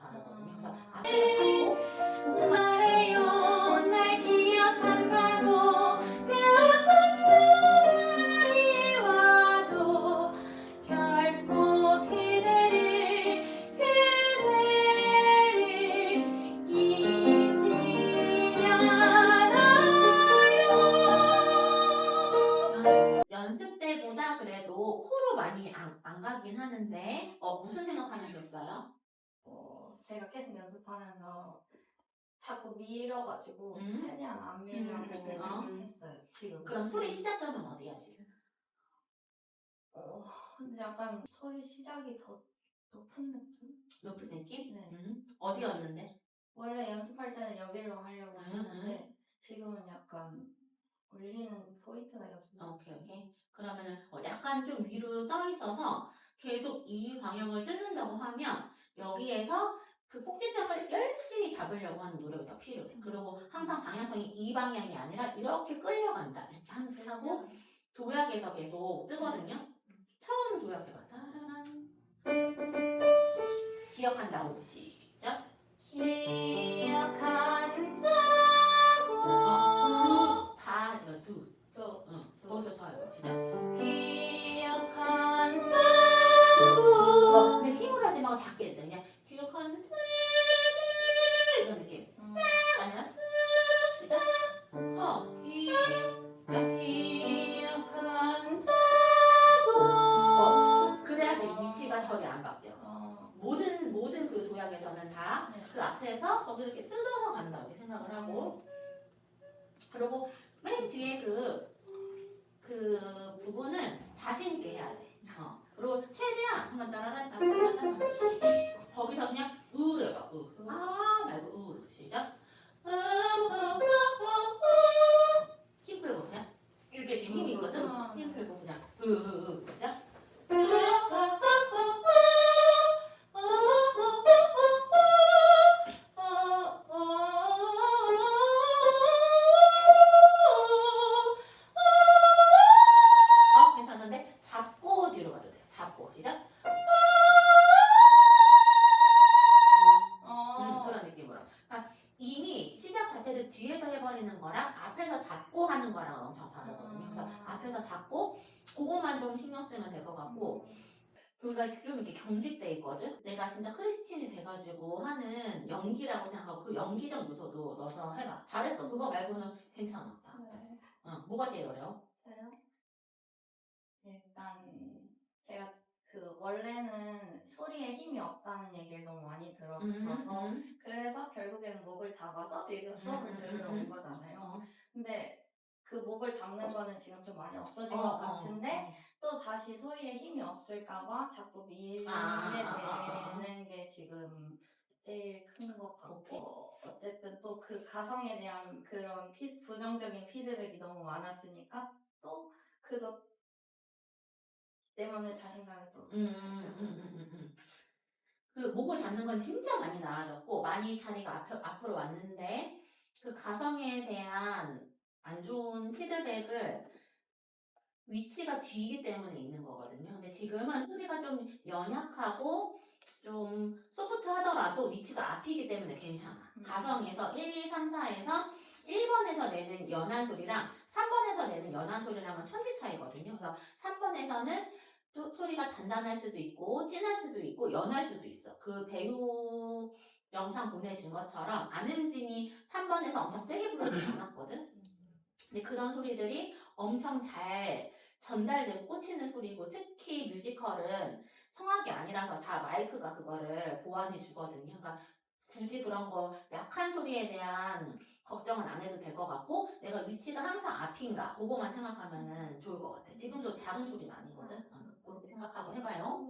다르거든요. 그래서 앞에서 잡고 말해요 날 기억한다고 그 어떤 순간이 와도 결코 그대를 그대를 잊지 않아요 연습, 연습 때보다 그래도 코로 많이 안, 안 가긴 하는데 어, 무슨 생각하면서 했어요? 연습하면서 자꾸 밀어가지고 음. 최대한 안 밀려고 음, 어. 했어요 지금 그럼 소리 시작점은 어디야 지금? 어, 근데 약간 소리 시작이 더 높은 느낌? 높은 느낌? 네. 음. 어디였는데? 원래 연습할 때는 여기로 하려고 음, 했는데 지금은 약간 울리는 포인트가 어, 오케이 오케이. 그러면은 어, 약간 좀 위로 떠 있어서 계속 이 방향을 뜯는다고 하면 여기에서 그 꼭지점을 열심히 잡으려고 하는 노력이 더 필요해. 그리고 항상 방향성이 이 방향이 아니라 이렇게 끌려간다. 이렇게 하는 하고 도약에서 계속 뜨거든요. 처음 도약해봐. 따라란. 기억한다고 시 그냥 기억하는 이런 느낌. 음, 아니야? 시작. 어, 어, 그래야지 위치가 저리 안 바뀌어. 어, 모든 모든 그 도약에서는 다그 네. 앞에서 거기 이렇게 뜯어서 간다 이렇게 생각을 하고 그리고 맨 뒤에 그 그 부분은 자신 있게 해야 돼. 어. 그리고 최대한 한번 따라라 따라라 따라라 거랑 엄청 다르거든요. 그래서 앞에서 잡고 그것만 좀 신경 쓰면 될 것 같고 여기가 좀 이렇게 경직돼 있거든. 내가 진짜 크리스틴이 돼가지고 하는 연기라고 생각하고 그 연기적 요소도 넣어서 해봐. 잘했어. 그거 말고는 괜찮아. 다. 응. 뭐가 제일 어려워? 저요? 일단 제가 그 원래는 소리에 힘이 없다는 얘기를 너무 많이 들었어서 음, 그래서 결국에는 목을 잡아서 이거 수업을 음, 음, 들으러 음, 온 음. 거잖아요. 어. 근데 그 목을 잡는 거는 지금 좀 많이 없어진 어, 것 어, 같은데 어. 또 다시 소리에 힘이 없을까봐 자꾸 밀게 아, 아, 아, 아. 되는 게 지금 제일 큰 것 같고. 어쨌든 또 그 가성에 대한 그런 피- 부정적인 피드백이 너무 많았으니까 또 그것 때문에 자신감이 또 음, 음, 음, 음, 음. 그 목을 잡는 건 진짜 많이 나아졌고 많이 자리가 앞, 앞으로 왔는데 그 가성에 대한 안 좋은 피드백을 위치가 뒤이기 때문에 있는 거거든요. 근데 지금은 소리가 좀 연약하고 좀 소프트 하더라도 위치가 앞이기 때문에 괜찮아. 음. 가성에서 1, 2, 3, 4에서 1번에서 내는 연한 소리랑 3번에서 내는 연한 소리랑은 천지 차이거든요. 그래서 3번에서는 또 소리가 단단할 수도 있고 진할 수도 있고 연할 수도 있어. 그 배우 영상 보내준 것처럼 안은진이 3번에서 엄청 세게 부르지 않았거든. 근데 그런 소리들이 엄청 잘 전달되고 꽂히는 소리고 특히 뮤지컬은 성악이 아니라서 다 마이크가 그거를 보완해 주거든요. 그러니까 굳이 그런 거 약한 소리에 대한 걱정은 안 해도 될 것 같고 내가 위치가 항상 앞인가 그거만 생각하면은 좋을 것 같아. 지금도 작은 소리는 아니거든. 어, 그렇게 생각하고 해봐요.